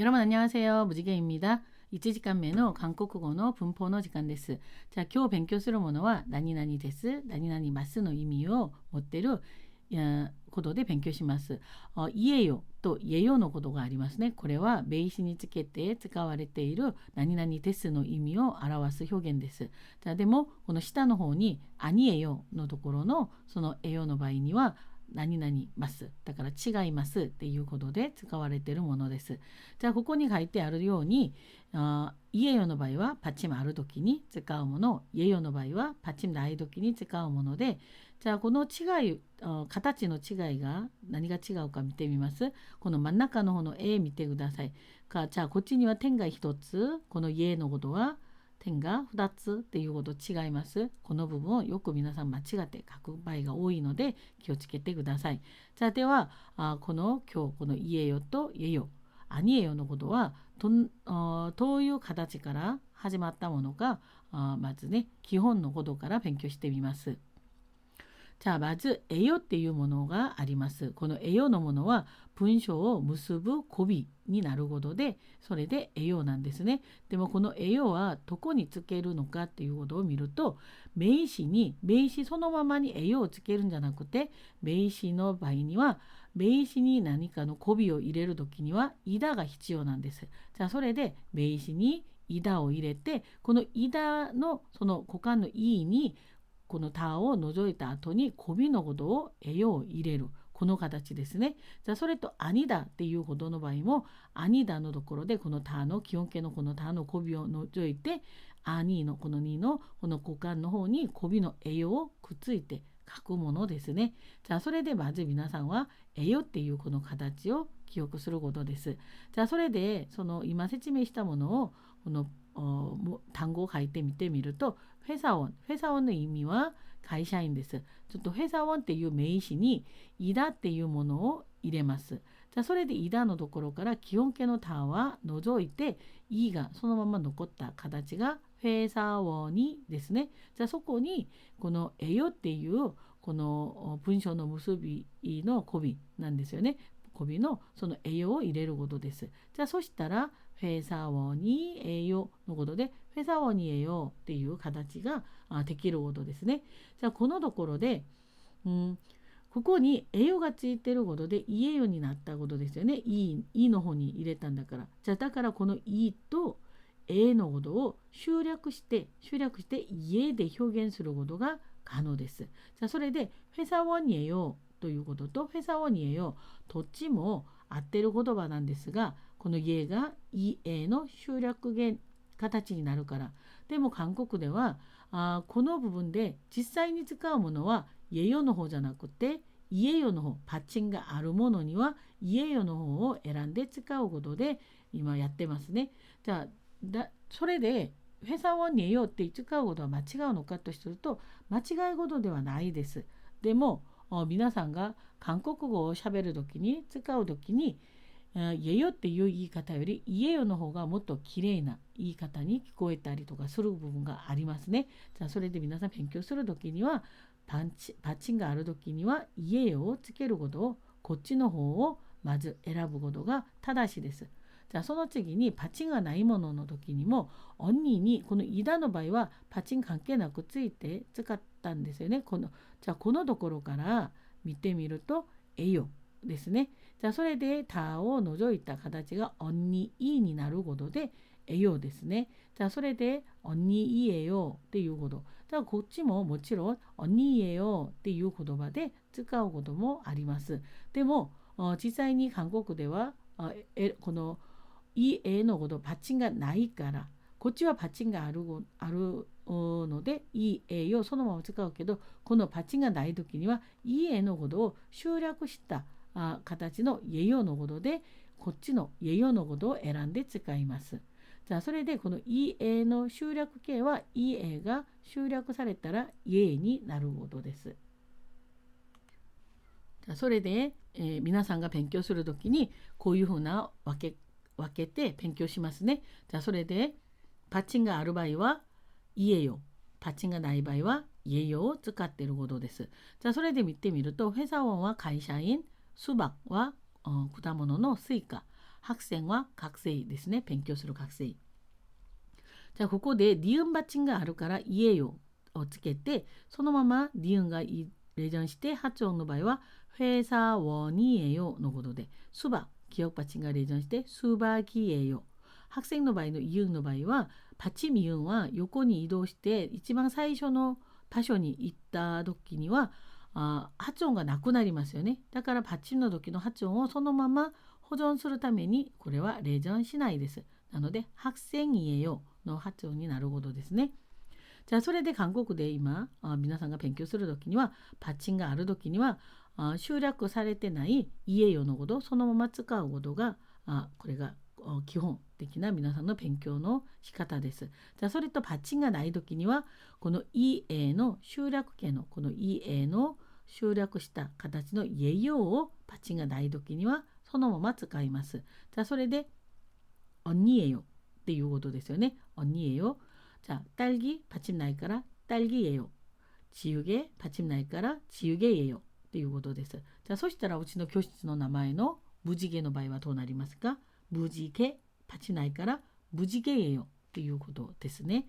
여러분 안녕하세요. 무지개입니다. 1時間目の韓国語の文法の時間です。じゃあ今日勉強するものは何々です、何々ますの意味を持っているやことで勉強します。あ家よと家よのことがありますね。これは名詞につけて使われている何々ですの意味を表す表現です。じゃあでもこの下の方に兄えよのところのそのえよの場合には 何々ますだから違いますっていうことで使われてるものです。じゃあここに書いてあるようにあ家よの場合はパチンある時に使うもの家よの場合はパチンない時に使うものでじゃあこの違い形の違いが何が違うか見てみます。この真ん中の方の A 見てください。かじゃあこっちには点が1つこの家のことは点が2つっていうほど違います。この部分をよく皆さん間違って書く場合が多いので気をつけてください。じゃあではあこの今日この家よと家よ兄えよのことはどどういう形から始まったものかあまずね基本のことから勉強してみます。じゃあまず「えよ」っていうものがあります。この「えよ」のものは文章を結ぶ語尾になることでそれで「えよ」なんですね。でもこの「えよ」はどこにつけるのかっていうことを見ると名詞に名詞そのままに「えよ」をつけるんじゃなくて名詞の場合には名詞に何かの語尾を入れる時には「いだ」が必要なんです。じゃあそれで名詞に「いだ」を入れてこの「いだ」のその股間の「い」にこの「た」を除いた後に語尾のことを「えよ」を入れる。この形ですね。じゃあそれと「あにだ」っていうことの場合も「あにだ」のところでこの「た」の基本形のこの「た」の語尾を除いて「あに」のこの「に」のこの股間の方に語尾の「えよ」をくっついて書くものですね。じゃあそれでまず皆さんは「えよ」っていうこの形を記憶することです。じゃあそれでその今説明したものをこの単語を書いてみてみると「フェサオン」フェサオンの意味は会社員です。ちょっとフェサオンっていう名詞に「いだ」っていうものを入れます。じゃあそれで「いだ」のところから基本形の「た」は除いて「い」がそのまま残った形がフェサオニですね。じゃあそこにこの「えよ」っていうこの文章の結びの語尾なんですよね。語尾のその「えよ」を入れることです。じゃあそしたら「フェサオニえよ」のことで「フェーサオニえよ」っていう形ができることですね。じゃあこのところで、うん、ここに「えよ」がついてることで「いえよ」になったことですよね。いいの方に入れたんだから。じゃあだからこの「い」と「え」のことを集略して集略して「家」で表現することが可能です。じゃあそれで「フェサオニえよ」ということと「フェサオニえよ」どっちも合ってる言葉なんですがこの家が「いえ」の集略言形になるからでも韓国ではあこの部分で実際に使うものは「家よ」の方じゃなくて「家よ」の方パッチンがあるものには「家よ」の方を選んで使うことで今やってますね。じゃあだそれで「フェサワンにえよ」って使うことは間違うのかとすると間違い事ではないです。でも皆さんが韓国語をしゃべる時に使う時に「家よ」っていう言い方より「家よ」の方がもっと綺麗な言い方に聞こえたりとかする部分がありますね。じゃあそれで皆さん勉強する時にはパンチパチンがある時には「家よ」をつけることをこっちの方をまず選ぶことが正しいです。じゃあその次にパチンがないものの時にも「オンニー」にこの「イダ」の場合はパチン関係なくついて使ってたんですよね。このじゃあこのところから見てみると「えよ」ですね。じゃあそれで「た」を除いた形が「オンニー」になることで「えよ」ですね。じゃあそれで「オンニーえよ」っていうこと。じゃあこっちももちろん「オンニーえよ」っていう言葉で使うこともあります。でも実際に韓国ではこの「いえのことパチンがないからこっちはパチンがあるあるのでいいえをそのまま使うけどこのパチがない時にはいいえのことを集約したあ形の家よのことでこっちの家よのことを選んで使います。じゃあそれでこの EA の集略形は EA が集略されたら EA になることです。じゃそれで、えー、皆さんが勉強する時にこういうふうな分け分けて勉強しますね。じゃあそれでパチンがある場合は家よ。パチンがない場合は家よを使っていることです。じゃあそれで見てみると회사원は会社員、수박は果物のスイカ、 학생は学生ですね。勉強する学生。じゃあここでリウンバチンがあるから家よをつけてそのままリウンがレジョンして発音の場合は회사원이에요のことで수박 기억 받침がレジョンして수박이에요 학생の場合のイウンの場合は パチミユンは横に移動して一番最初の他所に行った時にはあ発音がなくなりますよね。だからパチンの時の発音をそのまま保存するためにこれは冷ンしないです。なので「白線言えよ」の発音になるほどですね。じゃあそれで韓国で今あ皆さんが勉強する時にはパチンがある時にはあ集略されてない「言えよ」のことそのまま使うことがあこれが基本的な皆さんの勉強の仕方です。じゃあそれとパッチンがない時にはこの EA の集約形のこの EA の集約した形の家用をパッチンがない時にはそのまま使います。じゃあそれで언니예요っていうことですよね。언니예요 자、 딸기받침ないから딸기예 요。 지우개받침ないから지우개예 요。 っていうことです。じゃあそしたらうちの教室の名前の無地毛の場合はどうなりますか 無地毛立ちないから無地毛えよっていうことですね。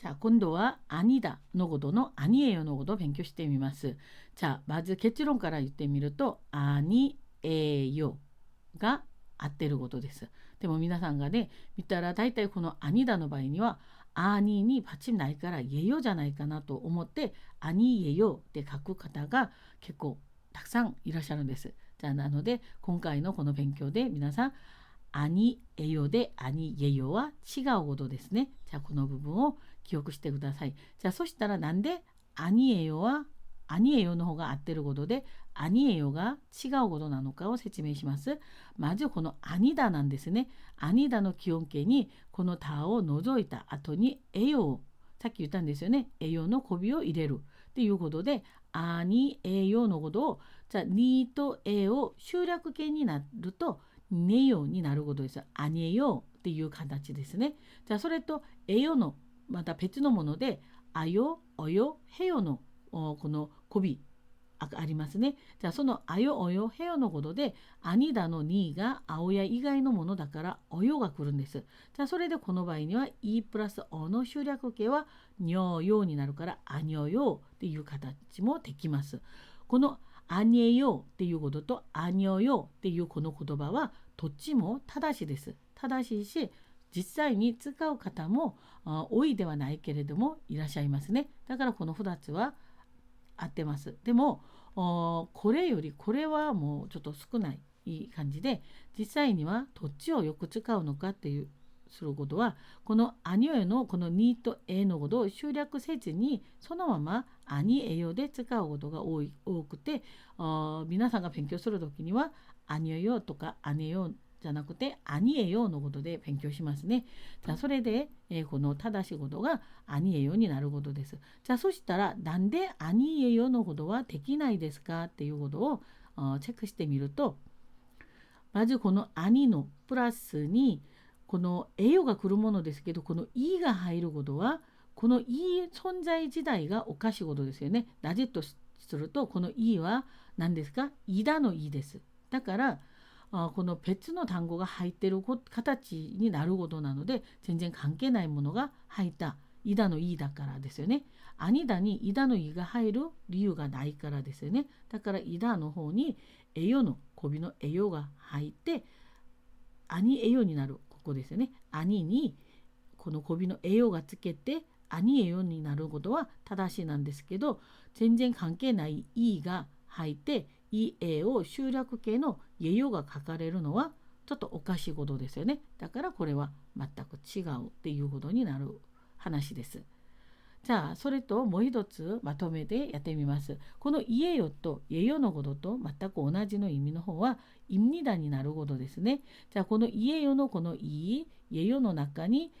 じゃあ今度はアニダのことのアニエヨのことを勉強してみます。じゃあまず結論から言ってみるとアニエヨが合ってることです。でも皆さんがね見たら大体このアニダの場合にはアニにパチないからイエヨじゃないかなと思ってアニエヨって書く方が結構たくさんいらっしゃるんです。じゃあなので今回のこの勉強で皆さんアニエヨでアニエヨは違うことですね。じゃあこの部分を記憶してください。じゃあそしたらなんでアニエヨはアニエヨの方が合ってることでアニエヨが違うことなのかを説明します。まずこのアニダなんですね。アニダの基本形にこのタを除いた後にエヨをさっき言ったんですよね。エヨの媚びを入れるっていうことであ」に「えよのことをじゃにとえを集略形になるとねよになることです。あにえよっていう形ですね。じゃそれとえよのまた別のものであよ、およ、へよのこの語尾ありますね。じゃあそのあよおよへよのことでアニダのニが青や以外のものだからおよが来るんです。じゃあそれでこの場合には E プラスおの集略形はにょようになるからあにょようっていう形もできます。このあにえようっていうこととあにょようっていうこの言葉はどっちも正しいです。正しいし実際に使う方も多いではないけれどもいらっしゃいますね。だからこの2つは合ってます。でもこれよりこれはもうちょっと少ない感じで実際にはどっちをよく使うのかっていうすることはこのアニョエのこのニとエのことを集約せずにそのままアニエヨで使うことが多い多くて皆さんが勉強する時にはアニエヨとかアニエヨじゃなくてアニエヨのことで勉強しますね。じゃあそれで、えー、この正しいことがアニエヨになることです。じゃあそしたらなんでアニエヨのことはできないですか？っていうことをチェックしてみるとまずこのアニのプラスにこの栄養が来るものですけどこの「い」が入ることはこの「い」存在自体がおかしいことですよね。なぜとするとこの「い」は何ですか「い」だの「い」です。だからあこの別の単語が入ってる形になることなので全然関係ないものが入った「い」だの「い」だからですよね。アニダに「い」だの「い」が入る理由がないからですよね。だから「い」だの方に「栄養の語尾の「栄養が入って「アニ栄養になるここですよね。「アニにこの語尾の栄養がつけて「アニ栄養になることは正しいなんですけど全然関係ない「い」が入って「EA を集略形の家用が書かれるのはちょっとおかしいことですよね。だからこれは全く違うっていうことになる話です。じゃあそれともう一つまとめてやってみます。この家よと家よのことと全く同じの意味の方はイムニダになることですね。じゃあこの家よのこのい家よの中に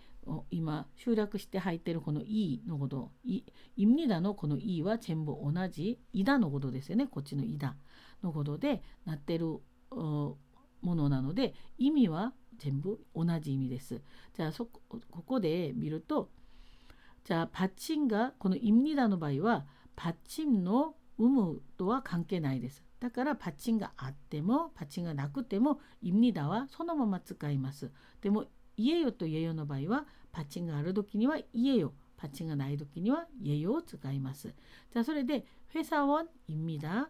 今集約して入ってるこの「い」のこと「い」イムニダのこの「い」は全部同じ「いだ」のことですよねこっちの「いだ」のことでなってるものなので意味は全部同じ意味です。じゃあそこここで見るとじゃあパッチンがこの「イムニダ」の場合はパッチンの有無とは関係ないです。 だからパチンがあってもパチンがなくても입니다はそのまま使いますでも家よと家よの場合はパチンがある時には家よパチンがない時には家よを使いますじゃあそれで회사원입니다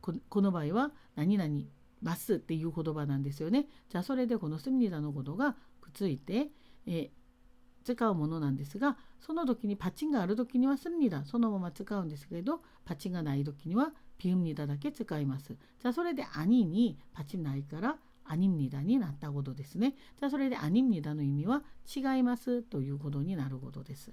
この場合は何々ますっていう言葉なんですよね。じゃあそれでこのスミリダのことがくっついて、え使うものなんですがその時にパチンがある時にはスミリダそのまま使うんですけれどパチンがない時にはピウミリダだけ使います。じゃあそれで兄にパチンないから「アニミダになったことですねじゃあそれでアニミダの意味は違いますということになることです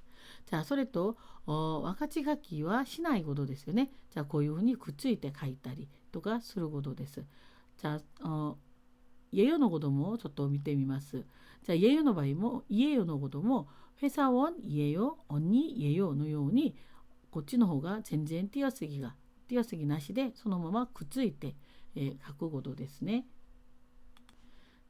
じゃあそれと分かち書きはしないことですよねじゃあこういうふうにくっついて書いたりとかすることですじゃあ家よのこともちょっと見てみます。じゃあ家よの場合も家よのことも회사원예요언니예요のようにこっちの方が全然띄어쓰기가 띄어쓰기なしでそのままくっついて、えー、書くことですね。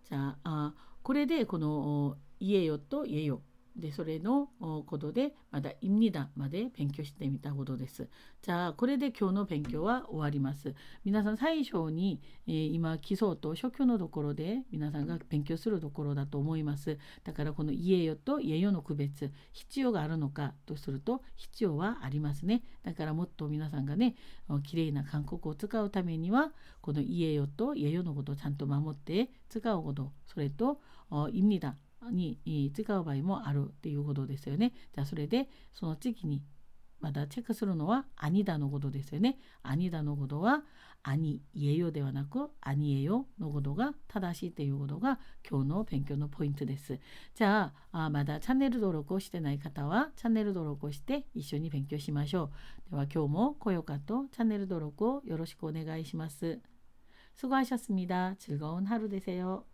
じゃあこれでこの家よと家よ。でそれのことでまだ「いにだ」まで勉強してみたことです。じゃあこれで今日の勉強は終わります。皆さん最初に、えー、今基礎と初級のところで皆さんが勉強するところだと思います。だからこの「家よ」と「家よ」の区別必要があるのかとすると必要はありますね。だからもっと皆さんがね綺麗な韓国を使うためにはこの「家よ」と「家よ」のことをちゃんと守って使うことそれと「いにだ」に使う場合もあるっていうことですよね。じゃあそれでその次にまだチェックするのはアニダのことですよね。アニダのことはアニイエヨではなくアニエヨのことが正しいということが今日の勉強のポイントです。じゃああまだチャンネル登録をしてない方はチャンネル登録をして一緒に勉強しましょう。では今日も高評価とチャンネル登録をよろしくお願いします。수고하셨습니다. 즐거운 하루 되세요.